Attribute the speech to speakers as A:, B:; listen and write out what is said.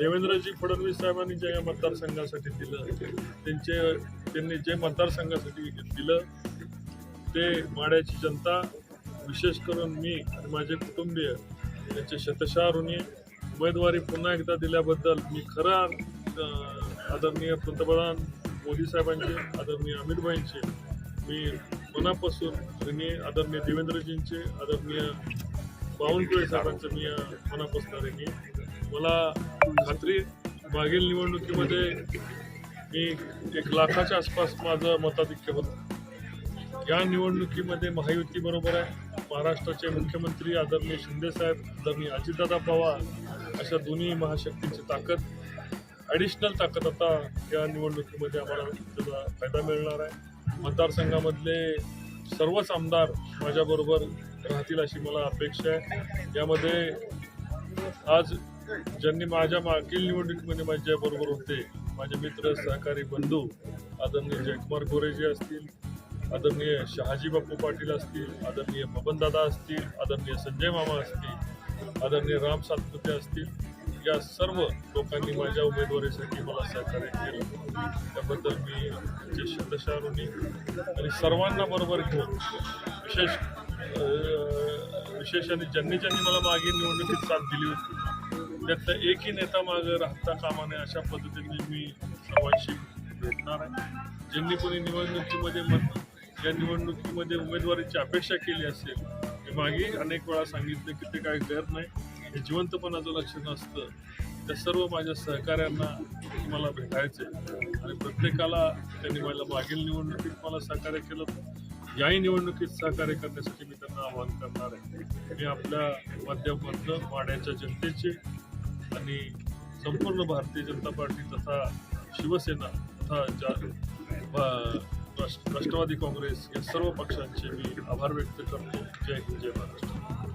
A: देवेंद्रजी फडणवीस साहेबांनी जे या मतदारसंघासाठी दिलं त्यांचे त्यांनी जे मतदारसंघासाठी दिलं ते माड्याची जनता विशेष करून मी आणि माझे कुटुंबीय त्यांचे शतशः ऋणी उमेदवारी पुन्हा एकदा दिल्याबद्दल मी खरं आदरणीय पंतप्रधान मोदी साहेबांचे आदरणीय अमितभाईंचे मी मनापासून ऋणी आदरणीय देवेंद्रजींचे आदरणीय बावनकुळे साहेबांचं मी मनापासून ऋणी मला खात्री मागील निवडणुकीमध्ये मी एक लाखाच्या आसपास माझं मताधिक्य होतं. या निवडणुकीमध्ये महायुती बरोबर आहे. महाराष्ट्राचे मुख्यमंत्री आदरणीय शिंदेसाहेब आदरणीय अजितदादा पवार अशा दोन्ही महाशक्तींची ताकद. ॲडिशनल ताकद आता या निवडणुकीमध्ये आम्हाला त्याचा फायदा मिळणार आहे. मतदारसंघामधले सर्वच आमदार माझ्याबरोबर राहतील अशी मला अपेक्षा आहे. यामध्ये आज ज्यांनी माझ्या मागील निवडणुकीमध्ये माझ्याबरोबर होते माझे मित्र सहकारी बंधू आदरणीय जयकुमार गोरेजी असतील आदरणीय शहाजी बापू पाटील असतील आदरणीय बबनदादा असतील आदरणीय संजय मामा असतील आदरणीय राम सातपुते असतील या सर्व लोकांनी माझ्या उमेदवारीसाठी मला सहकार्य केलं. त्याबद्दल मी त्यांचे शतशः आणि सर्वांना बरोबर घेऊन विशेष विशेष विशेषाने ज्यांनी ज्यांनी मला मागील निवडणुकीत साथ दिली होती त्यातला एकही नेता मागं राहता कामा नये अशा पद्धतीने मी सर्वांशी भेटणार आहे. ज्यांनी कोणी निवडणुकीमध्ये मत या निवडणुकीमध्ये उमेदवारीची अपेक्षा केली असेल हे मागे अनेक वेळा सांगितलं की ते काय गैर नाही हे जिवंतपणाचं लक्षण नसतं त्या सर्व माझ्या सहकाऱ्यांना मला भेटायचं आहे आणि प्रत्येकाला त्यांनी मला मागील निवडणुकीत मला सहकार्य केलं. याही निवडणुकीत सहकार्य करण्यासाठी मी त्यांना आवाहन करणार आहे. मी आपल्या माध्यमातून माड्याच्या जनतेचे आणि संपूर्ण भारतीय जनता पार्टी तथा शिवसेना तथा राष्ट्रवादी काँग्रेस या सर्व पक्षांचे मी आभार व्यक्त करतो. जय हिंद जय महाराष्ट्र.